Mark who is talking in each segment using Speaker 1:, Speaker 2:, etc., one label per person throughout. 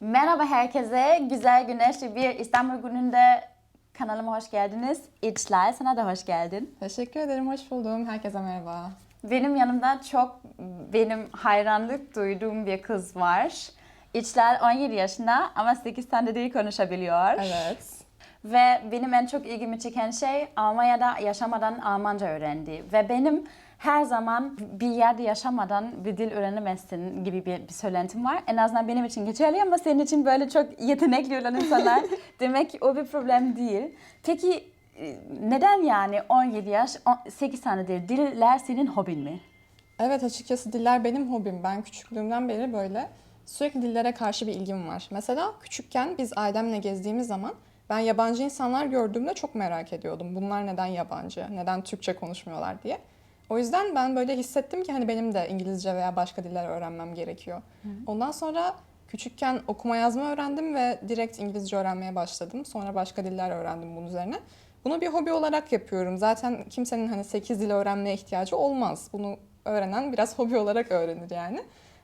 Speaker 1: Merhaba herkese. Güzel güneşli bir İstanbul gününde kanalıma hoş geldiniz. İçler sana da hoş geldin.
Speaker 2: Teşekkür ederim, hoş buldum. Herkese merhaba.
Speaker 1: Benim yanımda çok benim hayranlık duyduğum bir kız var. İçler 17 yaşında ama 8 tane dil konuşabiliyor.
Speaker 2: Evet.
Speaker 1: Ve benim en çok ilgimi çeken şey Almanya'da yaşamadan Almanca öğrendi. Ve benim her zaman bir yerde yaşamadan bir dil öğrenemezsin gibi bir, bir söylentim var. En azından benim için geçerli ama senin için böyle çok yetenekli olan insanlar demek o bir problem değil. Peki e, neden yani 17 yaş, 8 tane dil, diller senin hobin mi?
Speaker 2: Evet açıkçası diller benim hobim. Ben küçüklüğümden beri böyle sürekli dillere karşı bir ilgim var. Mesela küçükken biz ailemle gezdiğimiz zaman ben yabancı insanlar gördüğümde çok merak ediyordum. Bunlar neden yabancı, neden Türkçe konuşmuyorlar diye. O yüzden ben böyle hissettim ki hani benim de İngilizce veya başka diller öğrenmem gerekiyor. Ondan sonra küçükken okuma yazma öğrendim ve direkt İngilizce öğrenmeye başladım. Sonra başka diller öğrendim bunun üzerine. Bunu bir hobi olarak yapıyorum. Zaten kimsenin hani 8 dil öğrenmeye ihtiyacı olmaz. Bunu öğrenen biraz hobi olarak öğrenir yani.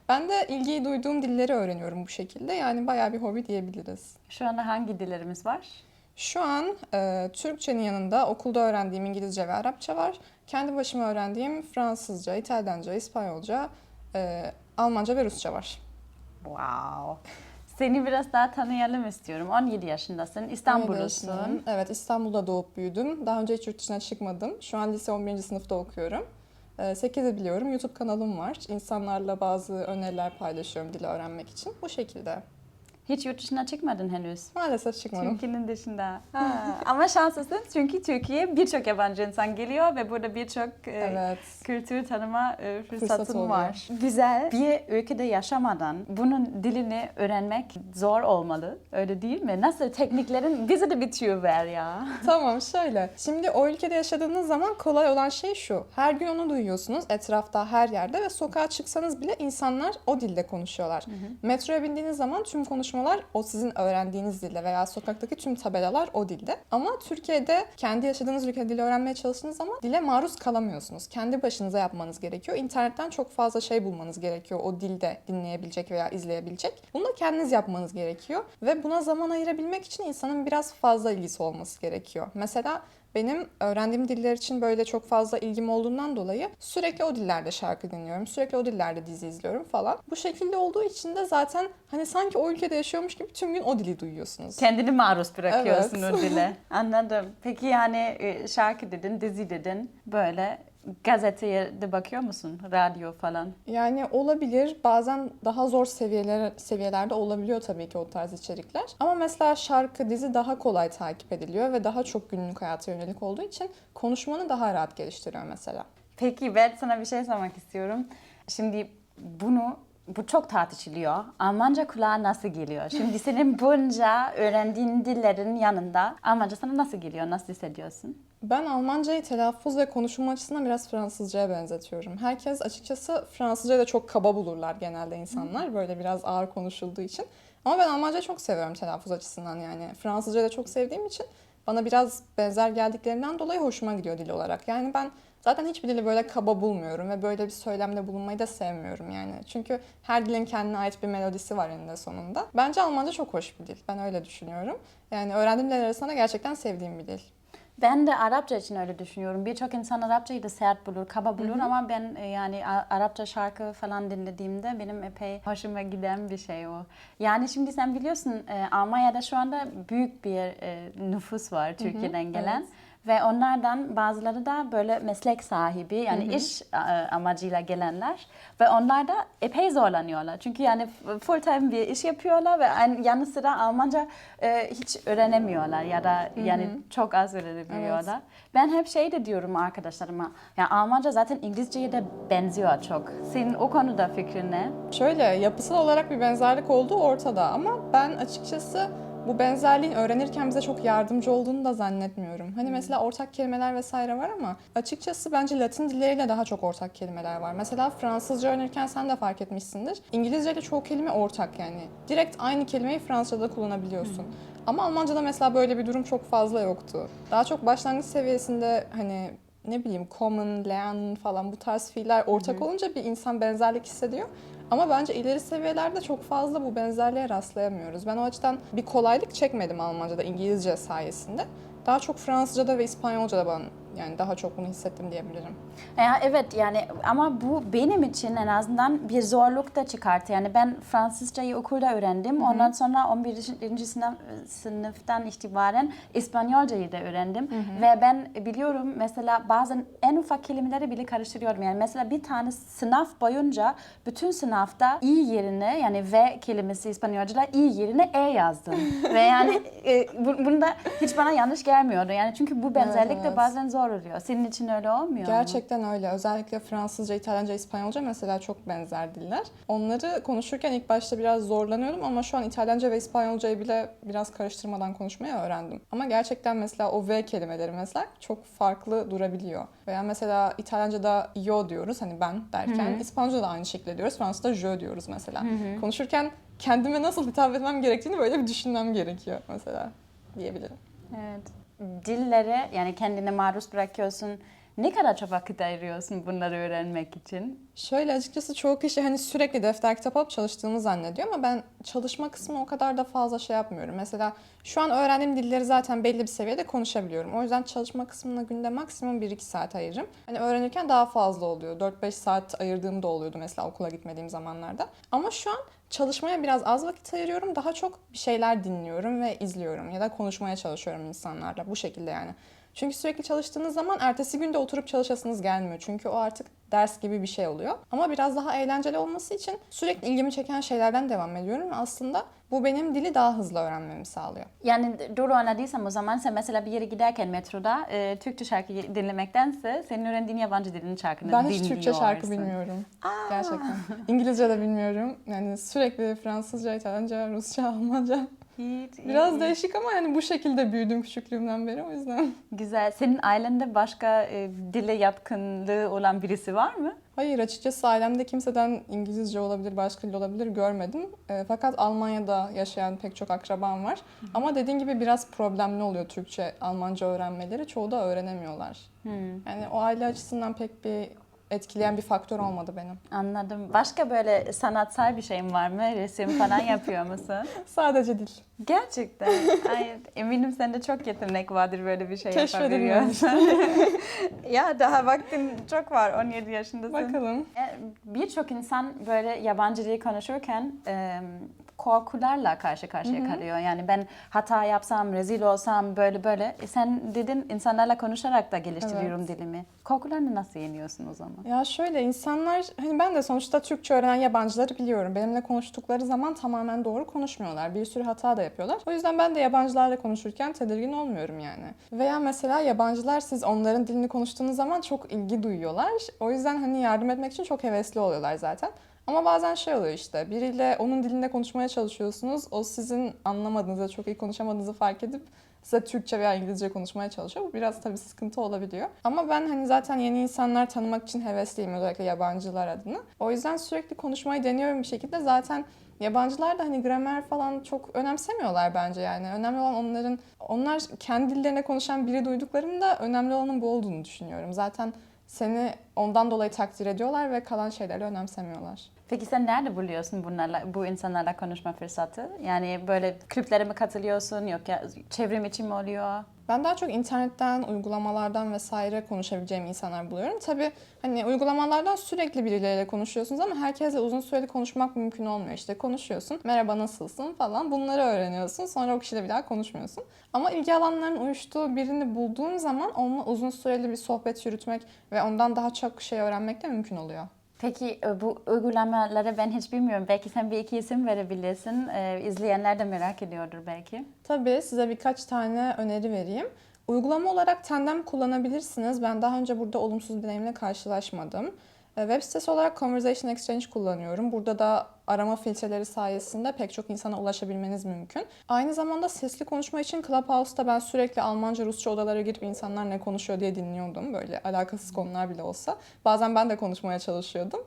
Speaker 2: Ben de ilgiyi duyduğum dilleri öğreniyorum bu şekilde. Yani bayağı bir hobi diyebiliriz.
Speaker 1: Şu anda hangi dillerimiz var?
Speaker 2: Şu an e, Türkçenin yanında okulda öğrendiğim İngilizce ve Arapça var. Kendi başıma öğrendiğim Fransızca, İtalyanca, İspanyolca, e, Almanca ve Rusça var.
Speaker 1: Wow. Seni biraz daha tanıyalım istiyorum. 17 yaşındasın, İstanbullusun.
Speaker 2: Evet, İstanbul'da doğup büyüdüm. Daha önce hiç yurt dışına çıkmadım. Şu an lise 11. sınıfta okuyorum. 8'i biliyorum. YouTube kanalım var. İnsanlarla bazı öneriler paylaşıyorum dili öğrenmek için. Bu şekilde.
Speaker 1: Hiç yurt dışına çıkmadın henüz.
Speaker 2: Maalesef çıkmadım.
Speaker 1: Türkiye'nin dışında. Ha. Ama şanslısın çünkü Türkiye'ye birçok yabancı insan geliyor ve burada birçok e,
Speaker 2: Evet.
Speaker 1: kültür tanıma e, fırsatın
Speaker 2: Fırsat
Speaker 1: var. Güzel. Bir ülkede yaşamadan bunun dilini öğrenmek zor olmalı. Öyle değil mi? Nasıl tekniklerin bize de bitiyor ver ya.
Speaker 2: tamam şöyle. Şimdi o ülkede yaşadığınız zaman kolay olan şey şu. Her gün onu duyuyorsunuz etrafta her yerde ve sokağa çıksanız bile insanlar o dilde konuşuyorlar. Metroya bindiğiniz zaman tüm konuşmalar o sizin öğrendiğiniz dilde veya sokaktaki tüm tabelalar o dilde. Ama Türkiye'de kendi yaşadığınız ülkede dili öğrenmeye çalıştığınız zaman dile maruz kalamıyorsunuz. Kendi başınıza yapmanız gerekiyor. İnternetten çok fazla şey bulmanız gerekiyor o dilde dinleyebilecek veya izleyebilecek. Bunu da kendiniz yapmanız gerekiyor. Ve buna zaman ayırabilmek için insanın biraz fazla ilgisi olması gerekiyor. Mesela benim öğrendiğim diller için böyle çok fazla ilgim olduğundan dolayı sürekli o dillerde şarkı dinliyorum. Sürekli o dillerde dizi izliyorum falan. Bu şekilde olduğu için de zaten hani sanki o ülkede yaşıyormuş gibi tüm gün o dili duyuyorsunuz.
Speaker 1: Kendini maruz bırakıyorsun
Speaker 2: Evet.
Speaker 1: o dile. Anladım. Peki yani e, şarkı dedin, dizi dedin. Böyle gazeteye de bakıyor musun? Radyo falan.
Speaker 2: Yani olabilir. Bazen daha zor seviyeler seviyelerde olabiliyor tabii ki o tarz içerikler. Ama mesela şarkı, dizi daha kolay takip ediliyor ve daha çok günlük hayata yönelik olduğu için konuşmanı daha rahat geliştiriyor mesela.
Speaker 1: Peki ben sana bir şey sormak istiyorum. Şimdi bunu bu çok tartışılıyor. Almanca kulağa nasıl geliyor? Şimdi senin bunca öğrendiğin dillerin yanında Almanca sana nasıl geliyor? Nasıl hissediyorsun?
Speaker 2: Ben Almancayı telaffuz ve konuşma açısından biraz Fransızcaya benzetiyorum. Herkes açıkçası Fransızcayı da çok kaba bulurlar genelde insanlar. Böyle biraz ağır konuşulduğu için. Ama ben Almancayı çok seviyorum telaffuz açısından yani. Fransızcayı da çok sevdiğim için bana biraz benzer geldiklerinden dolayı hoşuma gidiyor dil olarak. Yani ben zaten hiçbir dili böyle kaba bulmuyorum ve böyle bir söylemde bulunmayı da sevmiyorum yani. Çünkü her dilin kendine ait bir melodisi var eninde sonunda. Bence Almanca çok hoş bir dil. Ben öyle düşünüyorum. Yani öğrendiğim diller arasında gerçekten sevdiğim bir dil.
Speaker 1: Ben de Arapça için öyle düşünüyorum. Birçok insan Arapçayı da sert bulur, kaba bulur ama ben e, yani Arapça şarkı falan dinlediğimde benim epey hoşuma giden bir şey o. Yani şimdi sen biliyorsun e, Almanya'da şu anda büyük bir e, nüfus var Türkiye'den gelen.
Speaker 2: evet.
Speaker 1: Ve onlardan bazıları da böyle meslek sahibi yani iş e, amacıyla gelenler ve onlar da epey zorlanıyorlar. Çünkü yani full time bir iş yapıyorlar ve yanı sıra Almanca e, hiç öğrenemiyorlar ya da yani çok az öğrenebiliyorlar. Ben hep şey de diyorum arkadaşlarıma. Ya Almanca zaten İngilizceye de benziyor çok. Senin o konuda fikrin ne?
Speaker 2: Şöyle yapısal olarak bir benzerlik olduğu ortada ama ben açıkçası bu benzerliğin öğrenirken bize çok yardımcı olduğunu da zannetmiyorum. Hani mesela ortak kelimeler vesaire var ama açıkçası bence Latin dilleriyle daha çok ortak kelimeler var. Mesela Fransızca öğrenirken sen de fark etmişsindir. İngilizce ile çoğu kelime ortak yani. Direkt aynı kelimeyi Fransızca'da kullanabiliyorsun. Ama Almanca'da mesela böyle bir durum çok fazla yoktu. Daha çok başlangıç seviyesinde hani ne bileyim common, lernen falan bu tarz fiiller ortak olunca bir insan benzerlik hissediyor. Ama bence ileri seviyelerde çok fazla bu benzerliğe rastlayamıyoruz. Ben o açıdan bir kolaylık çekmedim Almanca'da İngilizce sayesinde. Daha çok Fransızca'da ve İspanyolca'da ben yani daha çok bunu hissettim diyebilirim.
Speaker 1: Ya evet yani ama bu benim için en azından bir zorluk da çıkarttı. Yani ben Fransızcayı okulda öğrendim. Ondan sonra 11. sınıf, sınıftan itibaren İspanyolcayı da öğrendim. Ve ben biliyorum mesela bazen en ufak kelimeleri bile karıştırıyorum. Yani mesela bir tane sınav boyunca bütün sınavda i yerine yani V kelimesi İspanyolca'da i yerine e yazdım. Ve yani e, bu- bunda hiç bana yanlış gelmiyordu. Yani çünkü bu benzerlik de
Speaker 2: evet.
Speaker 1: bazen zor oluyor. Senin için öyle olmuyor mu?
Speaker 2: Gerçekten öyle. Özellikle Fransızca, İtalyanca, İspanyolca mesela çok benzer diller. Onları konuşurken ilk başta biraz zorlanıyordum ama şu an İtalyanca ve İspanyolcayı bile biraz karıştırmadan konuşmayı öğrendim. Ama gerçekten mesela o V kelimeleri mesela çok farklı durabiliyor. Veya mesela İtalyanca'da yo diyoruz hani ben derken İspanyolca'da da aynı şekilde diyoruz. Fransız'da je diyoruz mesela. Konuşurken kendime nasıl hitap etmem gerektiğini böyle bir düşünmem gerekiyor mesela diyebilirim.
Speaker 1: Evet. Dillere yani kendine maruz bırakıyorsun. Ne kadar çok vakit ayırıyorsun bunları öğrenmek için?
Speaker 2: Şöyle açıkçası çoğu kişi hani sürekli defter kitap alıp çalıştığımı zannediyor ama ben çalışma kısmı o kadar da fazla şey yapmıyorum. Mesela şu an öğrendiğim dilleri zaten belli bir seviyede konuşabiliyorum. O yüzden çalışma kısmına günde maksimum 1-2 saat ayırırım. Hani öğrenirken daha fazla oluyor. 4-5 saat ayırdığım da oluyordu mesela okula gitmediğim zamanlarda. Ama şu an çalışmaya biraz az vakit ayırıyorum. Daha çok bir şeyler dinliyorum ve izliyorum ya da konuşmaya çalışıyorum insanlarla bu şekilde yani. Çünkü sürekli çalıştığınız zaman ertesi günde oturup çalışasınız gelmiyor. Çünkü o artık ders gibi bir şey oluyor. Ama biraz daha eğlenceli olması için sürekli ilgimi çeken şeylerden devam ediyorum. Ve aslında bu benim dili daha hızlı öğrenmemi sağlıyor.
Speaker 1: Yani doğru anladıysam o zaman sen mesela bir yere giderken metroda e, Türkçe şarkı dinlemektense senin öğrendiğin yabancı dilin şarkını
Speaker 2: Ben
Speaker 1: dinliyorsun.
Speaker 2: hiç Türkçe şarkı bilmiyorum. Gerçekten. İngilizce de bilmiyorum. Yani sürekli Fransızca, İtalyanca, Rusça, Almanca.
Speaker 1: Hiç,
Speaker 2: Biraz
Speaker 1: iyi.
Speaker 2: değişik ama yani bu şekilde büyüdüm küçüklüğümden beri o yüzden.
Speaker 1: Güzel. Senin ailende başka e, dile yatkınlığı olan birisi var mı?
Speaker 2: Hayır açıkçası ailemde kimseden İngilizce olabilir, başka dil olabilir görmedim. E, fakat Almanya'da yaşayan pek çok akrabam var. Ama dediğin gibi biraz problemli oluyor Türkçe, Almanca öğrenmeleri. Çoğu da öğrenemiyorlar. Yani o aile açısından pek bir etkileyen bir faktör olmadı benim.
Speaker 1: Anladım. Başka böyle sanatsal bir şeyin var mı? Resim falan yapıyor musun?
Speaker 2: Sadece dil.
Speaker 1: Gerçekten. Ay, eminim sende çok yetenek vardır böyle bir şey yapabiliyorsun. ya daha vaktin çok var. 17 yaşındasın.
Speaker 2: Bakalım.
Speaker 1: E, Birçok insan böyle yabancı dil konuşurken korkularla karşı karşıya kalıyor. Yani ben hata yapsam, rezil olsam böyle böyle. E sen dedin insanlarla konuşarak da geliştiriyorum dilimi. Korkularını nasıl yeniyorsun o zaman?
Speaker 2: Ya şöyle insanlar hani ben de sonuçta Türkçe öğrenen yabancıları biliyorum. Benimle konuştukları zaman tamamen doğru konuşmuyorlar. Bir sürü hata da yapıyorlar. O yüzden ben de yabancılarla konuşurken tedirgin olmuyorum yani. Veya mesela yabancılar siz onların dilini konuştuğunuz zaman çok ilgi duyuyorlar. O yüzden hani yardım etmek için çok hevesli oluyorlar zaten. Ama bazen şey oluyor işte biriyle onun dilinde konuşmaya çalışıyorsunuz. O sizin anlamadığınızı, çok iyi konuşamadığınızı fark edip size Türkçe veya İngilizce konuşmaya çalışıyor. Bu biraz tabii sıkıntı olabiliyor. Ama ben hani zaten yeni insanlar tanımak için hevesliyim özellikle yabancılar adına. O yüzden sürekli konuşmayı deniyorum bir şekilde. Zaten yabancılar da hani gramer falan çok önemsemiyorlar bence yani. Önemli olan onların, onlar kendi dillerine konuşan biri duyduklarında önemli olanın bu olduğunu düşünüyorum. Zaten seni ondan dolayı takdir ediyorlar ve kalan şeyleri önemsemiyorlar.
Speaker 1: Peki sen nerede buluyorsun bunlarla, bu insanlarla konuşma fırsatı? Yani böyle kulüplere mi katılıyorsun yok ya çevrim içi mi oluyor?
Speaker 2: Ben daha çok internetten, uygulamalardan vesaire konuşabileceğim insanlar buluyorum. Tabii hani uygulamalardan sürekli birileriyle konuşuyorsunuz ama herkesle uzun süreli konuşmak mümkün olmuyor. İşte konuşuyorsun, merhaba nasılsın falan bunları öğreniyorsun. Sonra o kişiyle bir daha konuşmuyorsun. Ama ilgi alanların uyuştuğu birini bulduğun zaman onunla uzun süreli bir sohbet yürütmek ve ondan daha çok şey öğrenmek de mümkün oluyor.
Speaker 1: Peki e, bu uygulamaları ben hiç bilmiyorum. Belki sen bir iki isim verebilirsin. Ee, izleyenler de merak ediyordur belki.
Speaker 2: Tabii size birkaç tane öneri vereyim. Uygulama olarak Tandem kullanabilirsiniz. Ben daha önce burada olumsuz deneyimle karşılaşmadım. E, Web sitesi olarak Conversation Exchange kullanıyorum. Burada da arama filtreleri sayesinde pek çok insana ulaşabilmeniz mümkün. Aynı zamanda sesli konuşma için Clubhouse'da ben sürekli Almanca, Rusça odalara girip insanlar ne konuşuyor diye dinliyordum. Böyle alakasız konular bile olsa. Bazen ben de konuşmaya çalışıyordum.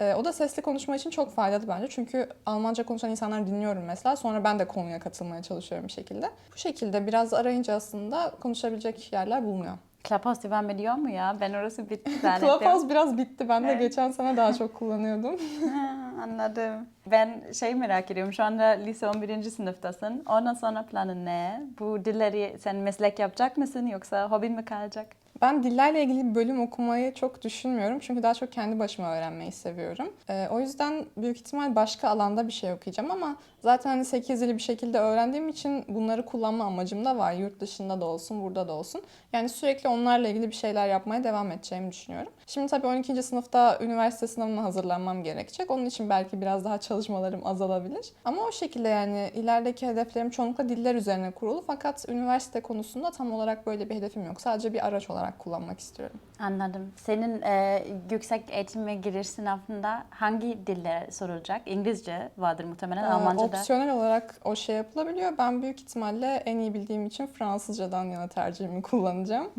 Speaker 2: E, o da sesli konuşma için çok faydalı bence. Çünkü Almanca konuşan insanları dinliyorum mesela. Sonra ben de konuya katılmaya çalışıyorum bir şekilde. Bu şekilde biraz arayınca aslında konuşabilecek yerler bulunuyor.
Speaker 1: Clubhouse devam ediyor mu ya? Ben orası bitti zannettim.
Speaker 2: Clubhouse biraz bitti. Ben de
Speaker 1: Evet.
Speaker 2: geçen sene daha çok kullanıyordum.
Speaker 1: Ha, Anladım. Ben şey merak ediyorum. Şu anda lise 11. sınıftasın. Ondan sonra planın ne? Bu dilleri sen meslek yapacak mısın yoksa hobin mi kalacak?
Speaker 2: Ben dillerle ilgili bir bölüm okumayı çok düşünmüyorum. Çünkü daha çok kendi başıma öğrenmeyi seviyorum. Ee, o yüzden büyük ihtimal başka alanda bir şey okuyacağım ama zaten hani 8 dili bir şekilde öğrendiğim için bunları kullanma amacım da var. Yurt dışında da olsun, burada da olsun. Yani sürekli onlarla ilgili bir şeyler yapmaya devam edeceğimi düşünüyorum. Şimdi tabii 12. sınıfta üniversite sınavına hazırlanmam gerekecek. Onun için belki biraz daha çalışmalarım azalabilir. Ama o şekilde yani ilerideki hedeflerim çoğunlukla diller üzerine kurulu. Fakat üniversite konusunda tam olarak böyle bir hedefim yok. Sadece bir araç olarak kullanmak istiyorum.
Speaker 1: Anladım. Senin e, yüksek eğitim ve giriş sınavında hangi diller sorulacak? İngilizce vardır muhtemelen,
Speaker 2: Ee,
Speaker 1: Almanca da.
Speaker 2: Opsiyonel olarak o şey yapılabiliyor. Ben büyük ihtimalle en iyi bildiğim için Fransızcadan yana tercihimi kullanacağım.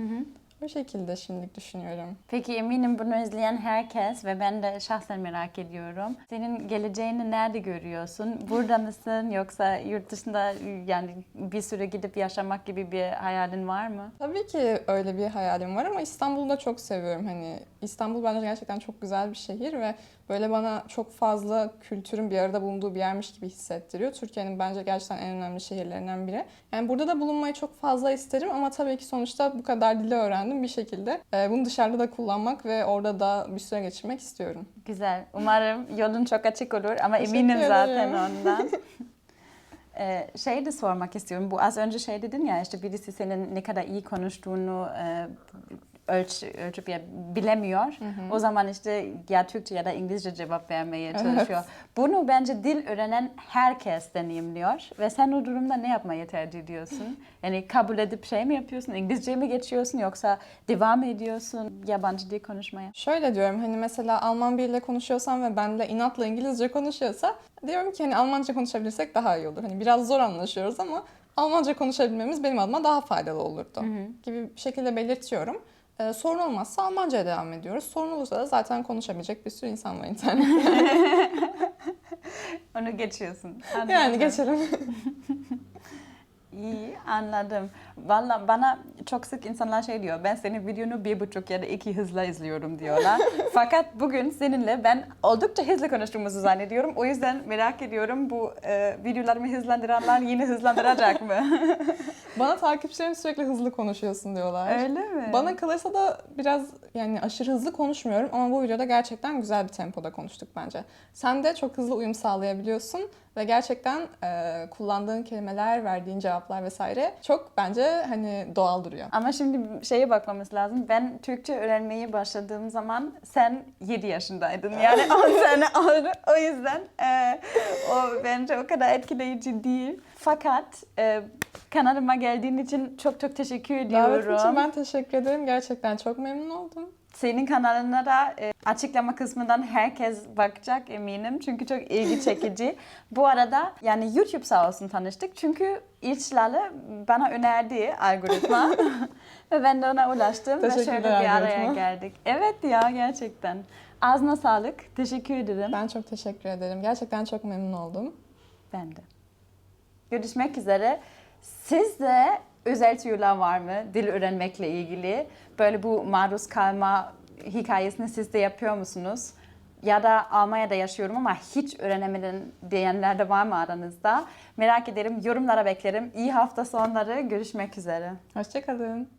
Speaker 2: O şekilde şimdilik düşünüyorum.
Speaker 1: Peki eminim bunu izleyen herkes ve ben de şahsen merak ediyorum. Senin geleceğini nerede görüyorsun? Burada mısın yoksa yurt dışında yani bir süre gidip yaşamak gibi bir hayalin var mı?
Speaker 2: Tabii ki öyle bir hayalim var ama İstanbul'u da çok seviyorum. Hani İstanbul bence gerçekten çok güzel bir şehir ve böyle bana çok fazla kültürün bir arada bulunduğu bir yermiş gibi hissettiriyor. Türkiye'nin bence gerçekten en önemli şehirlerinden biri. Yani burada da bulunmayı çok fazla isterim ama tabii ki sonuçta bu kadar dili öğrendim bir şekilde. Ee, bunu dışarıda da kullanmak ve orada da bir süre geçirmek istiyorum.
Speaker 1: Güzel. Umarım yolun çok açık olur ama
Speaker 2: Teşekkür
Speaker 1: eminim zaten ondan. Ee, şey de sormak istiyorum. Bu az önce şey dedin ya işte birisi senin ne kadar iyi konuştuğunu e, ölç, ölçüp ya bilemiyor. O zaman işte ya Türkçe ya da İngilizce cevap vermeye çalışıyor. Bunu bence dil öğrenen herkes deneyimliyor. Ve sen o durumda ne yapmayı tercih ediyorsun? Yani kabul edip şey mi yapıyorsun? İngilizce mi geçiyorsun yoksa devam ediyorsun yabancı dil konuşmaya?
Speaker 2: Şöyle diyorum hani mesela Alman biriyle konuşuyorsam ve benimle inatla İngilizce konuşuyorsa diyorum ki hani Almanca konuşabilirsek daha iyi olur. Hani biraz zor anlaşıyoruz ama Almanca konuşabilmemiz benim adıma daha faydalı olurdu gibi bir şekilde belirtiyorum. Ee, sorun olmazsa Almanca'ya devam ediyoruz. Sorun olursa da zaten konuşabilecek bir sürü insan var internette.
Speaker 1: Onu geçiyorsun.
Speaker 2: yani
Speaker 1: Anladım.
Speaker 2: geçelim.
Speaker 1: İyi anladım. Valla bana çok sık insanlar şey diyor. Ben senin videonu bir buçuk ya da iki hızla izliyorum diyorlar. Fakat bugün seninle ben oldukça hızlı konuştuğumuzu zannediyorum. O yüzden merak ediyorum bu e, videolarımı hızlandıranlar yine hızlandıracak mı?
Speaker 2: Bana takipçilerim sürekli hızlı konuşuyorsun diyorlar.
Speaker 1: Öyle mi?
Speaker 2: Bana kalırsa da biraz yani aşırı hızlı konuşmuyorum ama bu videoda gerçekten güzel bir tempoda konuştuk bence. Sen de çok hızlı uyum sağlayabiliyorsun ve gerçekten e, kullandığın kelimeler, verdiğin cevaplar vesaire çok bence hani doğal duruyor.
Speaker 1: Ama şimdi şeye bakmamız lazım. Ben Türkçe öğrenmeyi başladığım zaman sen 7 yaşındaydın. Yani 10 sene oldu. O yüzden e, o bence o kadar etkileyici değil. Fakat e, kanalıma geldiğin için çok çok teşekkür ediyorum.
Speaker 2: Davetin için ben teşekkür ederim. Gerçekten çok memnun oldum.
Speaker 1: Senin kanalına da e, açıklama kısmından herkes bakacak eminim. Çünkü çok ilgi çekici. Bu arada yani YouTube sağ olsun tanıştık. Çünkü İlçlerle bana önerdi algoritma. ve ben de ona ulaştım. ve şöyle bir araya
Speaker 2: algoritma.
Speaker 1: geldik. Evet ya gerçekten. Ağzına sağlık. Teşekkür ederim.
Speaker 2: Ben çok teşekkür ederim. Gerçekten çok memnun oldum.
Speaker 1: Ben de. Görüşmek üzere. Sizde özel tüyler var mı dil öğrenmekle ilgili? Böyle bu maruz kalma hikayesini siz de yapıyor musunuz? Ya da Almanya'da yaşıyorum ama hiç öğrenemedim diyenler de var mı aranızda? Merak ederim. Yorumlara beklerim. İyi hafta sonları. Görüşmek üzere.
Speaker 2: Hoşçakalın.